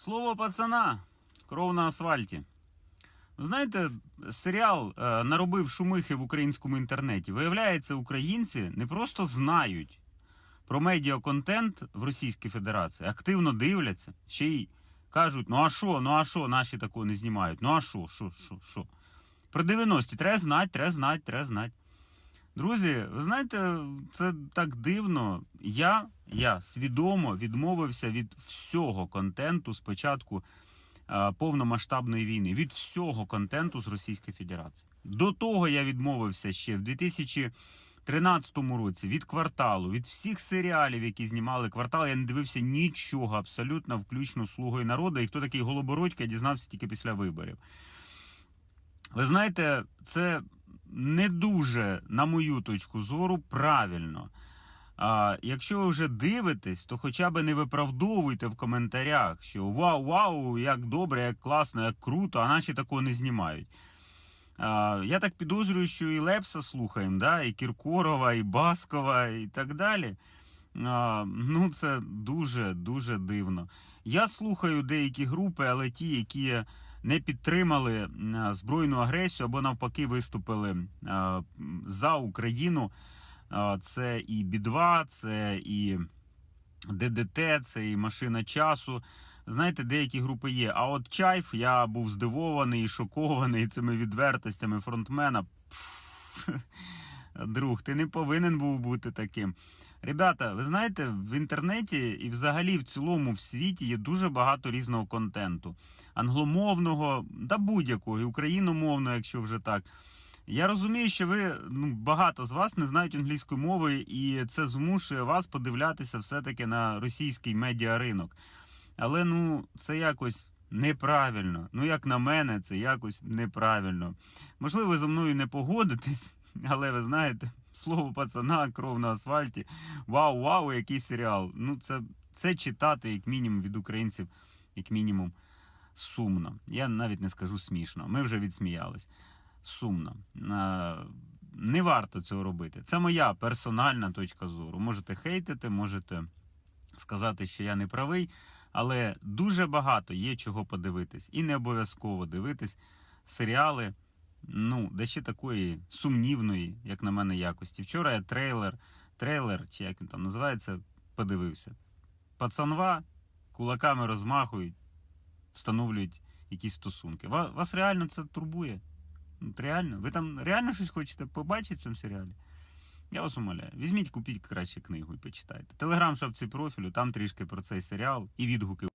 Слово пацана. Кров на асфальті. Ви знаєте, серіал е, наробив шумихи в українському інтернеті. Виявляється, українці не просто знають про медіаконтент в Російській Федерації, активно дивляться, ще й кажуть: ну а що, ну а що, наші такого не знімають? Ну а що, що, що, що? Про 90-ті треба знати, треба знати, треба знати. Друзі, ви знаєте, це так дивно. Я, я свідомо відмовився від всього контенту спочатку е, повномасштабної війни, від всього контенту з Російської Федерації. До того я відмовився ще в 2013 році від кварталу, від всіх серіалів, які знімали квартал. Я не дивився нічого абсолютно, включно слугою народу. І хто такий Голобородько, я дізнався тільки після виборів. Ви знаєте, це не дуже, на мою точку зору, правильно. А, якщо ви вже дивитесь, то хоча б не виправдовуйте в коментарях, що вау, вау, як добре, як класно, як круто, а наші такого не знімають. А, я так підозрюю, що і Лепса слухаємо, да? і Кіркорова, і Баскова, і так далі. А, ну, це дуже дуже дивно. Я слухаю деякі групи, але ті, які не підтримали збройну агресію або навпаки виступили за Україну. Це і Бі-2, це і ДДТ, це і машина часу. Знаєте, деякі групи є. А от Чайф, я був здивований і шокований цими відвертостями фронтмена. Друг, ти не повинен був бути таким. Ребята, ви знаєте, в інтернеті і взагалі в цілому в світі є дуже багато різного контенту. Англомовного, да будь-якого, і україномовного, якщо вже так. Я розумію, що ви ну, багато з вас не знають англійської мови, і це змушує вас подивлятися все-таки на російський медіаринок. Але ну, це якось неправильно. Ну, як на мене, це якось неправильно. Можливо, ви зі мною не погодитесь, але ви знаєте, слово пацана, кров на асфальті. Вау, вау, який серіал. Ну, це, це читати, як мінімум, від українців, як мінімум, сумно. Я навіть не скажу смішно. Ми вже відсміялись. Сумно. Е, Не варто цього робити. Це моя персональна точка зору. Можете хейтити, можете сказати, що я не правий, але дуже багато є чого подивитись. І не обов'язково дивитись серіали, ну, де ще такої сумнівної, як на мене, якості. Вчора я трейлер, трейлер, чи як він там називається, подивився. Пацанва кулаками розмахують, встановлюють якісь стосунки. Ва- Вас реально це турбує? Реально? Ви там реально щось хочете побачити в цьому серіалі? Я вас умоляю. Візьміть, купіть краще книгу і почитайте. Телеграм шапці профілю, там трішки про цей серіал і відгуки.